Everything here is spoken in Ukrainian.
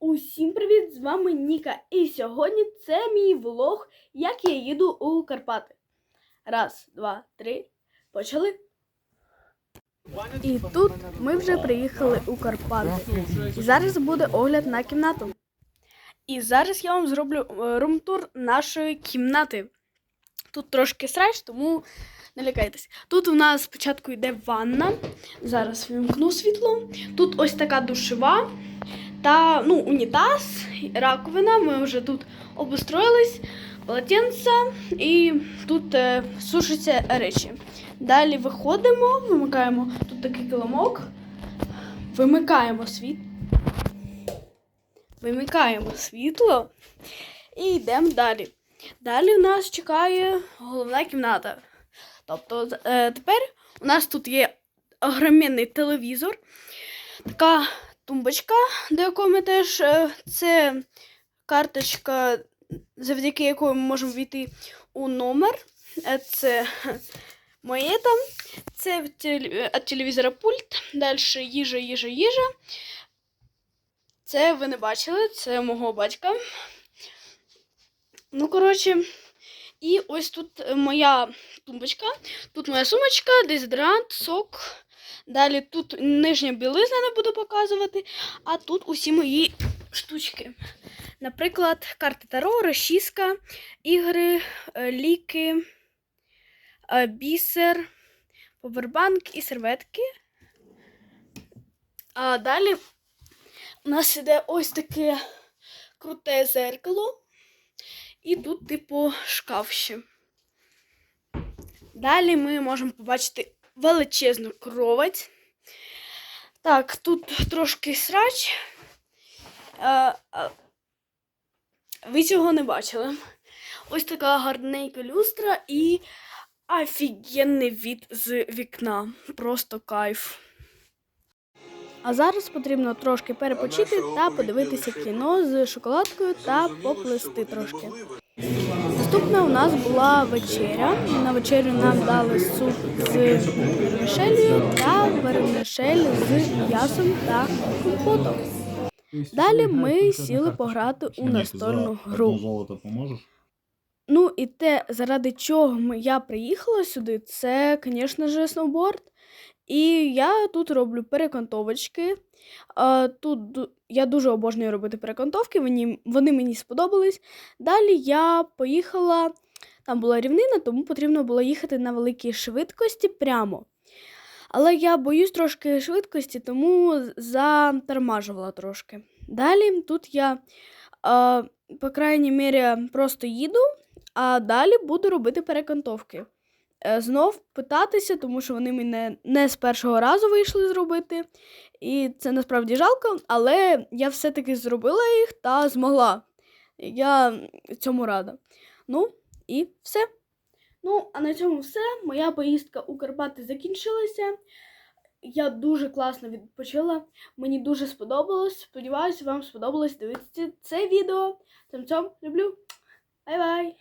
Усім привіт! З вами Ніка. І сьогодні це мій влог, як я їду у Карпати. Раз, два, три. Почали. І тут ми вже приїхали у Карпати. І зараз буде огляд на кімнату. І зараз я вам зроблю е, румтур нашої кімнати. Тут трошки срач, тому не лякайтесь. Тут у нас спочатку йде ванна. Зараз вімкну світло. Тут ось така душева та ну, унітаз, раковина. Ми вже тут обустроїлись, полотенце і тут е, сушаться речі. Далі виходимо, вимикаємо тут такий килимок, вимикаємо світ. Вимикаємо світло і йдемо далі. Далі у нас чекає головна кімната. Тобто, е, тепер у нас тут є огроменний телевізор, така тумбочка, до якої ми теж е, це карточка, завдяки якої ми можемо війти у номер. Е, Це моє там, це від телевізора пульт. Далі їжа, їжа, їжа. Це ви не бачили, це мого батька. Ну, коротше, і ось тут моя тумбочка. Тут моя сумочка, дезодорант, сок. Далі тут нижня білизна не буду показувати, а тут усі мої штучки. Наприклад, карти Таро, розчіска, ігри, е, ліки, е, бісер, повербанк і серветки. А далі у нас іде ось таке круте зеркало. І тут, типу, шкаф ще. Далі ми можемо побачити величезну кровать. Так, тут трошки срач. А, а, ви цього не бачили. Ось така гарненька люстра і офігенний від з вікна. Просто кайф. А зараз потрібно трошки перепочити та подивитися кіно з шоколадкою та поплести трошки. Наступна у нас була вечеря. На вечерю нам дали суп з вермішелью та вермішель з м'ясом та компотом. Далі ми сіли пограти у настольну гру. Ну і те, заради чого я приїхала сюди, це, звісно ж, сноуборд. І я тут роблю перекантовочки. Тут я дуже обожнюю робити перекантовки, мені, вони мені сподобались. Далі я поїхала, там була рівнина, тому потрібно було їхати на великій швидкості прямо. Але я боюсь трошки швидкості, тому затормажувала трошки. Далі тут я, по крайній мірі, просто їду, а далі буду робити перекантовки. Е, Знов питатися, тому що вони мене не з першого разу вийшли зробити. І це насправді жалко, але я все-таки зробила їх та змогла. Я цьому рада. Ну, і все. Ну, а на цьому все. Моя поїздка у Карпати закінчилася. Я дуже класно відпочила. Мені дуже сподобалось. Сподіваюся, вам сподобалось дивитися це відео. Цим цьом люблю. Бай-бай!